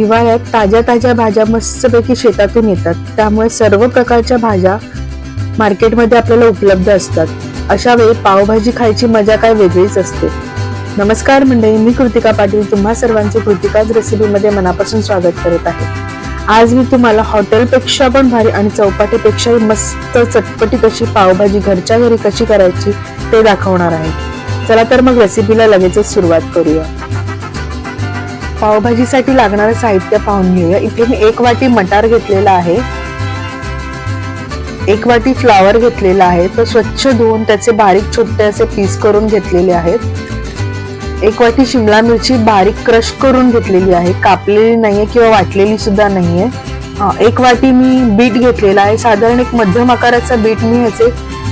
हिवाळ्यात ताज्या ताज्या भाज्या मस्तपैकी शेतातून येतात. त्यामुळे सर्व प्रकारच्या भाज्या मार्केटमध्ये आपल्याला उपलब्ध असतात. अशा वेळी पावभाजी खायची मजा काय वेगळीच असते. नमस्कार मंडळी मी कृतिका पाटील. तुम्हा सर्वांचे कृतिकाज रेसिपीमध्ये मनापासून स्वागत करत आहे. आज मी तुम्हाला हॉटेलपेक्षा पण भारी आणि चौपाटीपेक्षाही मस्त चटपटीत अशी पावभाजी घरच्या घरी कशी करायची ते दाखवणार आहे. चला तर मग रेसिपीला लगेचच सुरुवात करूया. पावभाजीसाठी लागणारं साहित्य पाहून घेऊया. इथे मी एक वाटी मटार घेतलेला आहे. एक वाटी फ्लावर घेतलेला आहे. तो स्वच्छ धुवून त्याचे बारीक छोटे असे पीस करून घेतलेले आहेत. एक वाटी शिमला मिरची बारीक क्रश करून घेतलेली आहे. कापलेली नाहीये किंवा वाटलेली सुद्धा नाहीये. हा, एक वाटी मी बीट घेतलेला आहे. साधारण एक मध्यम आकाराचा बीट मी ह्याचे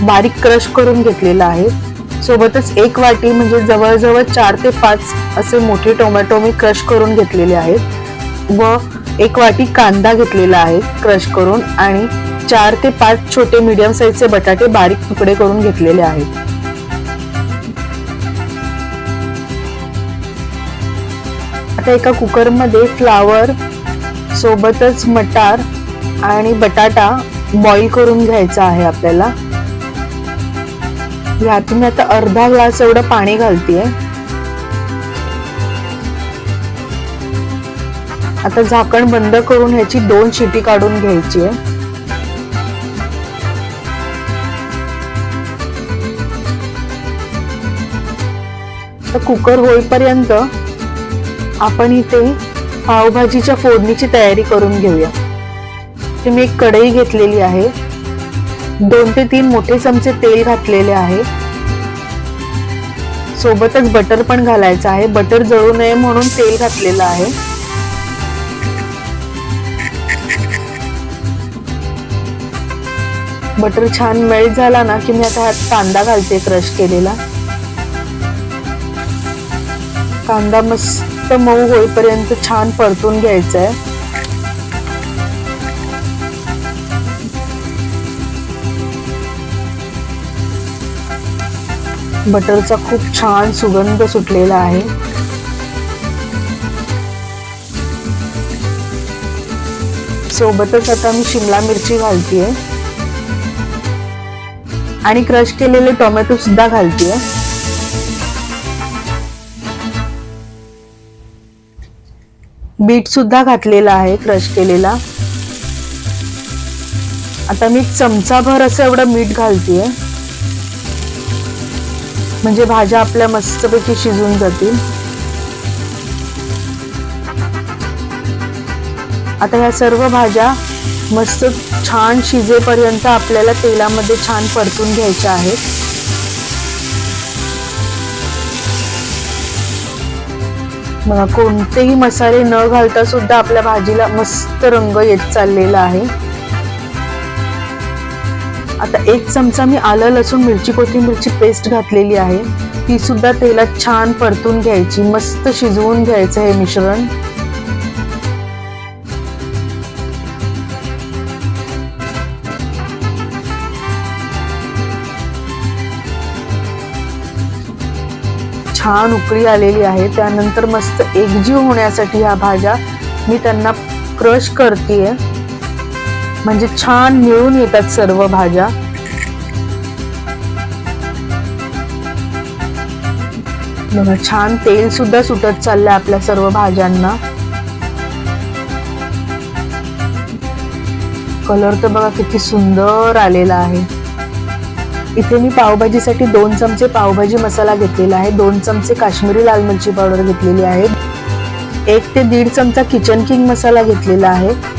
बारीक क्रश करून घेतलेला आहे. सोबतच एक वाटी म्हणजे जवळजवळ चार ते पाच असे मोठे टोमॅटो मी क्रश करून घेतलेले आहेत. व एक वाटी कांदा घेतलेला आहे क्रश करून आणि चार ते पाच छोटे मीडियम साईजचे बटाटे बारीक तुकडे करून घेतलेले आहेत. आता एका कुकरमध्ये फ्लावर सोबतच मटार आणि बटाटा बॉईल करून घ्यायचा आहे आपल्याला. यात मी आता अर्धा ग्लास एवढं पाणी घालतीये. आता झाकण बंद करून ह्याची दोन शिटी काढून घ्यायची आहे. तर कुकर होईपर्यंत आपण इथे पावभाजीच्या फोडणीची तयारी करून घेऊया. ते मी एक कढई घेतलेली आहे. दोन ते तीन मोठे चमचे तेल घातलेले आहे. सोबतच बटर पण घालायचं आहे. बटर जळू नये म्हणून तेल घातलेलं आहे. बटर छान मेल्ट झाला ना की मी आता हा कांदा घालते क्रश केलेला. कांदा मस्त मऊ होईपर्यंत छान परतून घ्यायचा आहे बटरचा खूप छान सुगंध सुटलेला आहे. सोबतच आता मी शिमला मिरची घालतीये. आणि क्रश केलेले टोमॅटो सुद्धा घालतीये. बीट सुद्धा घातलेला आहे क्रश केलेला. आता मी चमचाभर असं एवढं मीठ घालतीये. म्हणजे भाज्या आपल्या मस्तपैकी शिजून जातील. आता ह्या सर्व भाज्या मस्त छान शिजेपर्यंत आपल्याला तेलामध्ये छान परतून घ्यायच्या आहेत. मला कोणतेही मसाले न घालता सुद्धा आपल्या भाजीला मस्त रंग येत चाललेला आहे. आता एक चमचा मी आलं लसूण मिरची कोथिंबीरची पेस्ट घातलेली आहे. ती सुद्धा तेलात छान परतून घ्यायची मस्त शिजवून घ्यायचं हे मिश्रण. छान उकळी आलेली आहे. त्यानंतर मस्त एकजीव होण्यासाठी ह्या भाज्या मी त्यांना क्रश करतेय. म्हणजे छान मिळून येतात सर्व भाज्या. बघा छान तेल सुद्धा सुटत चाललंय आपल्या सर्व भाज्यांना. कलर तर बघा किती सुंदर आलेला आहे. इथे मी पावभाजीसाठी दोन चमचे पावभाजी मसाला घेतलेला आहे. दोन चमचे काश्मीरी लाल मिरची पावडर घेतलेली आहे. एक ते दीड चमचा किचन किंग मसाला घेतलेला आहे.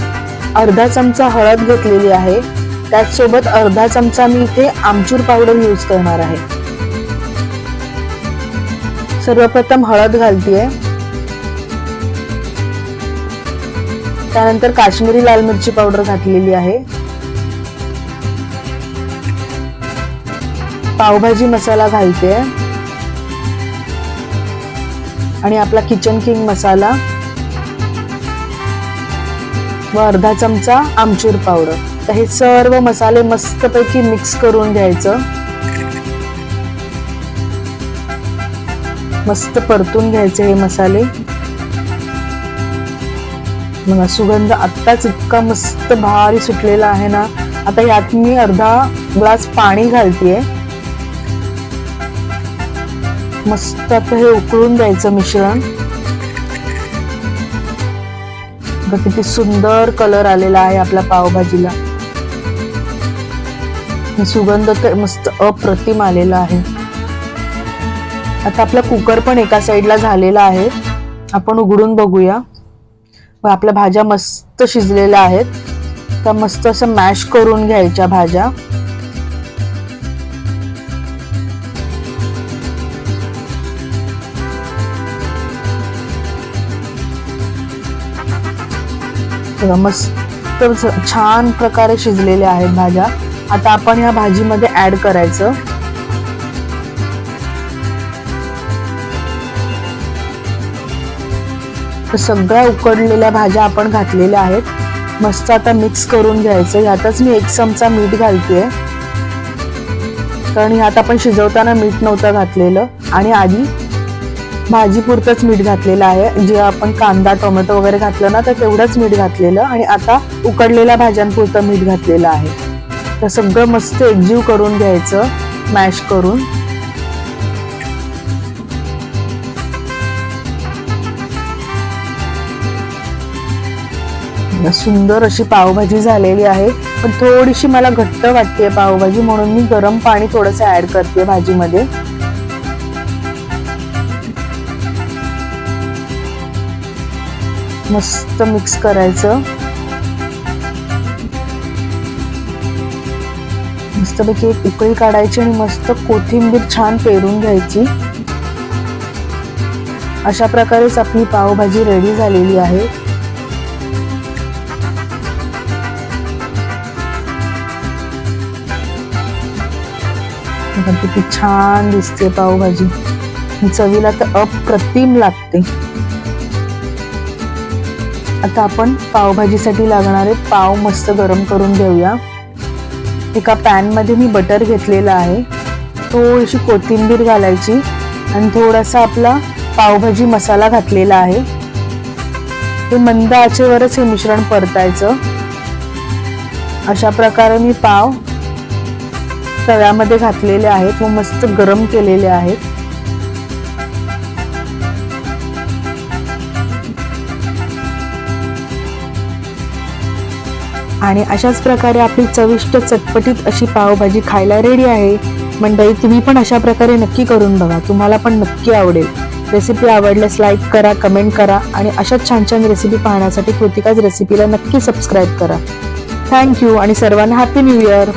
अर्धा चमचा हळद घेतलेली आहे. त्याचसोबत अर्धा चमचा मी इथे आमचूर पावडर यूज करणार आहे. सर्वप्रथम हळद घालतीये. त्यानंतर काश्मीरी लाल मिरची पावडर घातलेली आहे. पावभाजी मसाला घालते आणि आपला किचन किंग मसाला. व अर्धा चमचा आमचूर पावडर. तर हे सर्व मसाले मस्तपैकी मिक्स करून घ्यायचं. मस्त परतून घ्यायचे हे मसाले. बघा सुगंध आत्ताच इतका मस्त भारी सुटलेला आहे ना. आता यात मी अर्धा ग्लास पाणी घालतीये. मस्त आता हे उकळून द्यायचं मिश्रण. किती सुंदर कलर आलेला आहे आपल्या पावभाजीला. सुगंध तर मस्त अप्रतिम आलेला आहे. आता आपला कुकर पण एका साईडला झालेला आहे. आपण उघडून बघूया. व आपल्या भाज्या मस्त शिजलेल्या आहेत. त्या मस्त असं मॅश करून घ्यायच्या भाज्या. मस्त छान प्रकारे शिजलेल्या आहेत भाज्या. आता आपण या भाजीमध्ये ऍड करायचं. तर सगळ्या उकडलेल्या भाज्या आपण घातलेल्या आहेत. मस्त आता मिक्स करून घ्यायचं. यातच मी एक चमचा मीठ घालतेय. कारण ह्यात आपण शिजवताना मीठ नव्हतं घातलेलं. आणि आधी भाजीपुरतंच मीठ घातलेलं आहे. जे आपण कांदा टोमॅटो वगैरे घातलं ना तर तेवढंच मीठ घातलेलं आणि आता उकडलेल्या भाज्यांपुरतं मीठ घातलेलं आहे. तर सगळं मस्त एकजीव करून घ्यायचं मॅश करून. सुंदर अशी पावभाजी झालेली आहे. पण थोडीशी मला घट्ट वाटते पावभाजी म्हणून मी गरम पाणी थोडंसं ऍड करते भाजीमध्ये. मस्त मिक्स करायचं. मस्तपैकी एक उकळी काढायची आणि मस्त कोथिंबीर छान पेरून घ्यायची. अशा प्रकारेच आपली पावभाजी रेडी झालेली आहे. किती छान दिसते पावभाजी. चवीला तर अप्रतिम लागते. आता आपण पावभाजीसाठी लागणारे पाव मस्त गरम करून घेऊया. एका पॅनमध्ये मी बटर घेतलेलं आहे. थोडीशी कोथिंबीर घालायची आणि थोडासा आपला पावभाजी मसाला घातलेला आहे. हे मंद आचेवरच हे मिश्रण परतायचं. अशा प्रकारे मी पाव तव्यामध्ये घातलेले आहेत व मस्त गरम केलेले आहेत. आणि अशाच प्रकारे आपली चविष्ट चटपटीत अशी पावभाजी खायला रेडी आहे. मंडळी तुम्ही पण अशा प्रकारे नक्की करून बघा. तुम्हाला पण नक्की आवडेल. रेसिपी आवडल्यास लाईक करा कमेंट करा आणि अशाच छान छान रेसिपी पाहण्यासाठी कृतिकाच रेसिपीला नक्की सबस्क्राईब करा. थँक्यू आणि सर्वांना हॅपी न्यू इयर